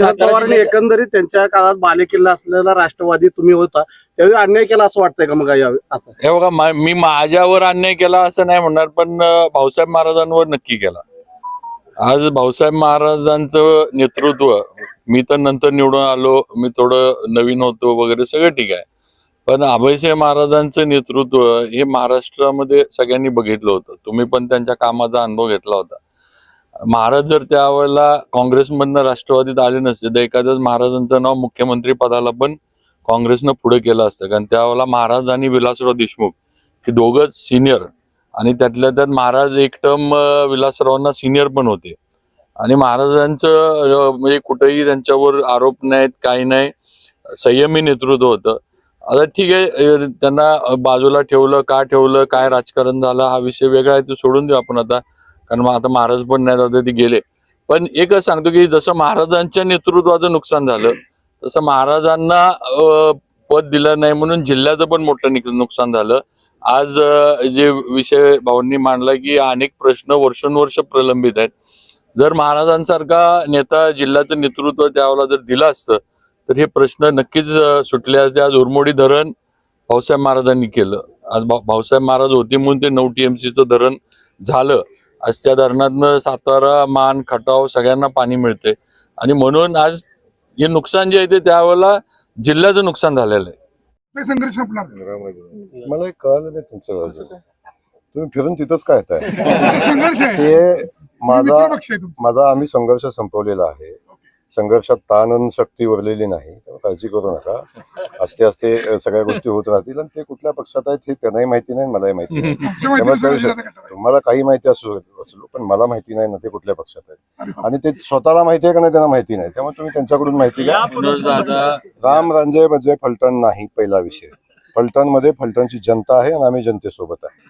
शरद पवारांनी एकंदरीत त्यांच्या काळात बालेकिल्ला असलेला राष्ट्रवादी तुम्ही होता त्यावेळी अन्याय केला असं वाटतंय का मग यावेळी असं? हे बघा मा- माझ्यावर अन्याय केला असं नाही म्हणणार पण भाऊसाहेब महाराजांवर नक्की केला. आज भाऊसाहेब महाराजांचं नेतृत्व मी तर नंतर निवडून आलो मी थोडं नवीन होतो वगैरे सगळं ठीक आहे. पण अभयसिंह महाराजांचं नेतृत्व हे महाराष्ट्रामध्ये सगळ्यांनी बघितलं होतं. तुम्ही पण त्यांच्या कामाचा अनुभव घेतला होता. महाराज जर त्यावेळेला काँग्रेसमधनं राष्ट्रवादीत आले नसते तर एखाद्याच महाराजांचं नाव मुख्यमंत्री पदाला पण काँग्रेसनं पुढे केलं असतं. कारण त्यावेळेला महाराज आणि विलासराव देशमुख हे दोघंच सिनियर आणि त्यातल्या त्यात महाराज एक टर्म विलासरावांना सिनियर पण होते. आणि महाराजांचं म्हणजे कुठेही त्यांच्यावर आरोप नाहीत काही नाही. संयमी नेतृत्व होतं. आता ठीक आहे त्यांना बाजूला ठेवलं का ठेवलं काय राजकारण झालं हा विषय वेगळा आहे तो सोडून देऊ आपण आता. कारण मग आता महाराज पण नाही आता ते गेले. पण एकच सांगतो की जसं महाराजांच्या नेतृत्वाचं नुकसान झालं तसं महाराजांना पद दिलं नाही म्हणून जिल्ह्याचं पण मोठं नुकसान झालं. आज जे विषय भाऊंनी मांडला की अनेक प्रश्न वर्षानुवर्ष प्रलंबित आहेत. जर महाराजांसारखा नेता जिल्ह्याचं नेतृत्व त्यावेळेला जर दिलं असतं तर हे प्रश्न नक्कीच सुटले असते. आज उरमोडी धरण भाऊसाहेब महाराजांनी केलं. आज भाऊसाहेब महाराज होते म्हणून ते नऊ टीएमसीचं धरण झालं. आज त्या धरणातनं सातारा मान खटाव सगळ्यांना पाणी मिळते आणि म्हणून आज हे नुकसान जे आहे ते त्यावेळेला जिल्ह्याचं नुकसान झालेलं आहे. ते संघर्ष संपणार. मला एक कळलं नाही तुमचं. तुम्ही फिरून तिथंच काय येताय? ते संघर्ष आहे. ते माझा मित्रपक्ष आहे तुमचा. माझा आम्ही संघर्ष संपवलेला आहे. संघर्षात ताण शक्ती उरलेली नाही काळजी करू नका. असते असते सगळ्या गोष्टी होत राहतील आणि ते कुठल्या पक्षात आहेत हे त्यांनाही माहिती नाही मलाही माहिती नाही. त्यामुळे. तुम्हाला काही माहिती असू असलो पण मला माहिती नाही ना ते कुठल्या पक्षात आहेत. आणि ते स्वतःला माहिती आहे का नाही त्यांना माहिती नाही. त्यामुळे तुम्ही त्यांच्याकडून माहिती घ्या. राम रंजय म्हणजे फलटण नाही पहिला विषय. फलटणमध्ये फलटणची जनता आहे आणि आम्ही जनतेसोबत आहे.